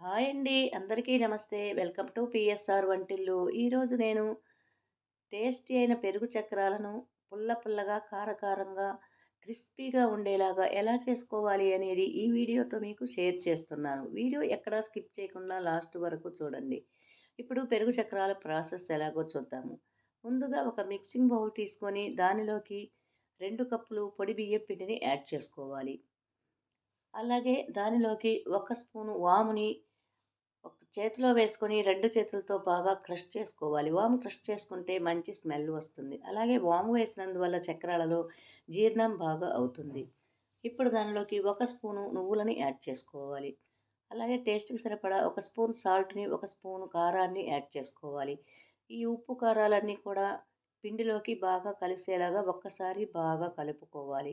Hi అండి. అందరికీ నమస్తే. వెల్కమ్ టు పిఎస్ఆర్ వంటిల్లు. ఈరోజు నేను టేస్టీ అయిన పెరుగు చక్రాలను పుల్ల పుల్లగా కారకారంగా క్రిస్పీగా ఉండేలాగా ఎలా చేసుకోవాలి అనేది ఈ వీడియోతో మీకు షేర్ చేస్తున్నాను. వీడియో ఎక్కడా స్కిప్ చేయకుండా లాస్ట్ వరకు చూడండి. ఇప్పుడు పెరుగు చక్రాల ప్రాసెస్ ఎలాగో చూద్దాము. ముందుగా ఒక మిక్సింగ్ బౌల్ తీసుకొని దానిలోకి రెండు కప్పులు పొడి బియ్యం పిండిని యాడ్ చేసుకోవాలి. అలాగే దానిలోకి ఒక స్పూను వాముని ఒక చేతిలో వేసుకొని రెండు చేతులతో బాగా క్రష్ చేసుకోవాలి. వాము క్రష్ చేసుకుంటే మంచి స్మెల్ వస్తుంది. అలాగే వాము వేసినందువల్ల చక్రాలలో జీర్ణం బాగా అవుతుంది. ఇప్పుడు దానిలోకి ఒక స్పూను నువ్వులని యాడ్ చేసుకోవాలి. అలాగే టేస్ట్కి సరిపడా ఒక స్పూన్ సాల్ట్ని ఒక స్పూన్ కారాన్ని యాడ్ చేసుకోవాలి. ఈ ఉప్పు కారాలన్నీ కూడా పిండిలోకి బాగా కలిసేలాగా ఒక్కసారి బాగా కలుపుకోవాలి.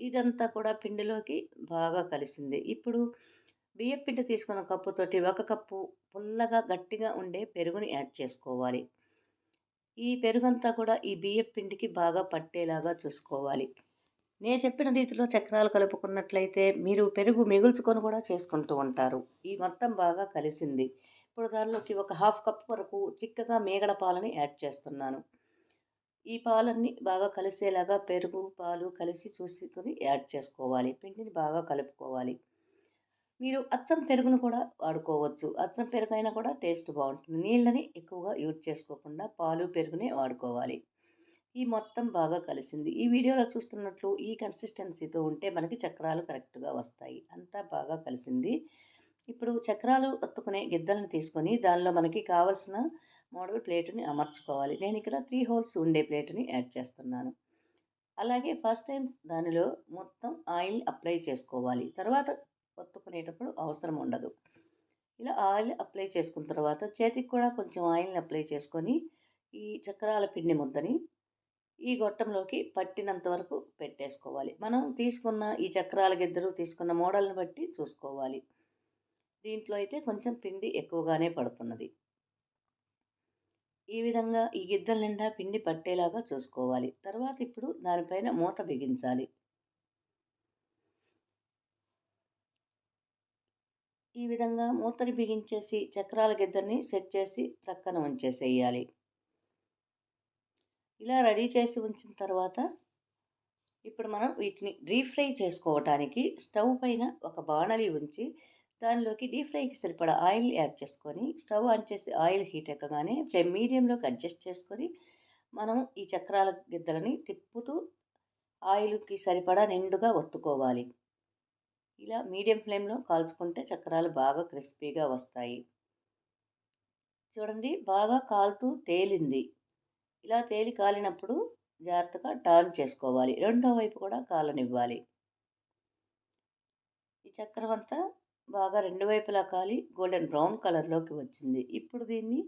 ఇదంతా కూడా పిండిలోకి బాగా కలిసింది. ఇప్పుడు బియ్యం పిండి తీసుకున్న కప్పుతోటి ఒక కప్పు పుల్లగా గట్టిగా ఉండే పెరుగుని యాడ్ చేసుకోవాలి. ఈ పెరుగంతా కూడా ఈ బియ్యం పిండికి బాగా పట్టేలాగా చూసుకోవాలి. నేను చెప్పిన రీతిలో చక్రాలు కలుపుకున్నట్లయితే మీరు పెరుగు మిగుల్చుకొని కూడా చేసుకుంటూ ఉంటారు. ఈ మొత్తం బాగా కలిసింది. ఇప్పుడు దానిలోకి ఒక హాఫ్ కప్ వరకు చిక్కగా మేగడ పాలని యాడ్ చేస్తున్నాను. ఈ పాలన్నీ బాగా కలిసేలాగా పెరుగు పాలు కలిసి చూసుకొని యాడ్ చేసుకోవాలి. పిండిని బాగా కలుపుకోవాలి. మీరు అచ్చం పెరుగును కూడా వాడుకోవచ్చు. అచ్చం పెరుగు అయినా కూడా టేస్ట్ బాగుంటుంది. నీళ్ళని ఎక్కువగా యూజ్ చేసుకోకుండా పాలు పెరుగునే వాడుకోవాలి. ఈ మొత్తం బాగా కలిసింది. ఈ వీడియోలో చూస్తున్నట్లు ఈ కన్సిస్టెన్సీతో ఉంటే మనకి చక్రాలు కరెక్ట్గా వస్తాయి. అంతా బాగా కలిసింది. ఇప్పుడు చక్రాలు ఒత్తుకునే గిద్దలను తీసుకొని దానిలో మనకి కావలసిన మోడల్ ప్లేటుని అమర్చుకోవాలి. నేను ఇక్కడ త్రీ హోల్స్ ఉండే ప్లేటుని యాడ్ చేస్తున్నాను. అలాగే ఫస్ట్ టైం దానిలో మొత్తం ఆయిల్ అప్లై చేసుకోవాలి. తర్వాత ఒత్తుకునేటప్పుడు అవసరం ఉండదు. ఇలా ఆయిల్ అప్లై చేసుకున్న తర్వాత చేతికి కూడా కొంచెం ఆయిల్ని అప్లై చేసుకొని ఈ చక్రాల పిండి ముద్దని ఈ గొట్టంలోకి పట్టినంత వరకు పెట్టేసుకోవాలి. మనం తీసుకున్న ఈ చక్రాల గిద్దరు తీసుకున్న మోడల్ని బట్టి చూసుకోవాలి. దీంట్లో అయితే కొంచెం పిండి ఎక్కువగానే పడుతున్నది. ఈ విధంగా ఈ గిద్దల నిండా పిండి పట్టేలాగా చూసుకోవాలి. తర్వాత ఇప్పుడు దానిపైన మూత బిగించాలి. ఈ విధంగా మూతని బిగించేసి చక్రాల గిద్దరిని సెట్ చేసి ప్రక్కన ఉంచేసేయాలి. ఇలా రెడీ చేసి ఉంచిన తర్వాత ఇప్పుడు మనం వీటిని రీఫ్రై చేసుకోవటానికి స్టవ్ పైన ఒక బాణలి ఉంచి దానిలోకి డీప్ ఫ్రైకి సరిపడా ఆయిల్ యాడ్ చేసుకొని స్టవ్ ఆన్ చేసి ఆయిల్ హీట్ ఎక్కగానే ఫ్లేమ్ మీడియంలోకి అడ్జస్ట్ చేసుకొని మనం ఈ చక్రాల గిద్దలని తిప్పుతూ ఆయిల్కి సరిపడా నిండుగా ఒత్తుకోవాలి. ఇలా మీడియం ఫ్లేమ్లో కాల్చుకుంటే చక్రాలు బాగా క్రిస్పీగా వస్తాయి. చూడండి బాగా కాలుతూ తేలింది. ఇలా తేలి కాలినప్పుడు జాగ్రత్తగా టర్న్ చేసుకోవాలి. రెండో వైపు కూడా కాలనివ్వాలి. ఈ చక్రం అంతా బాగా రెండు వైపులా కాలి గోల్డెన్ బ్రౌన్ కలర్లోకి వచ్చింది. ఇప్పుడు దీన్ని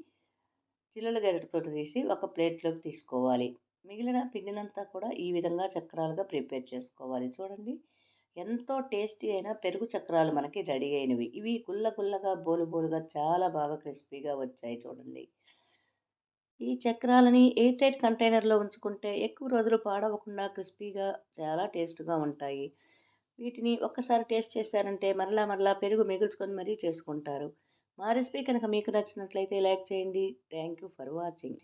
చిల్లుల గరిటతో తీసి ఒక ప్లేట్లోకి తీసుకోవాలి. మిగిలిన పిండినంతా కూడా ఈ విధంగా చక్రాలుగా ప్రిపేర్ చేసుకోవాలి. చూడండి ఎంతో టేస్టీ అయిన పెరుగు చక్రాలు మనకి రెడీ అయినవి. ఇవి గుల్ల గుల్లగా బోలు బోలుగా చాలా బాగా క్రిస్పీగా వచ్చాయి చూడండి. ఈ చక్రాలని ఎయిర్ టైట్ కంటైనర్లో ఉంచుకుంటే ఎక్కువ రోజులు పాడవకుండా క్రిస్పీగా చాలా టేస్ట్గా ఉంటాయి. వీటిని ఒక్కసారి టేస్ట్ చేశారంటే మరలా మరలా పెరుగు మిగుల్చుకొని మరీ చేసుకుంటారు. మా రెసిపీ కనుక మీకు నచ్చినట్లయితే లైక్ చేయండి. Thank you for watching.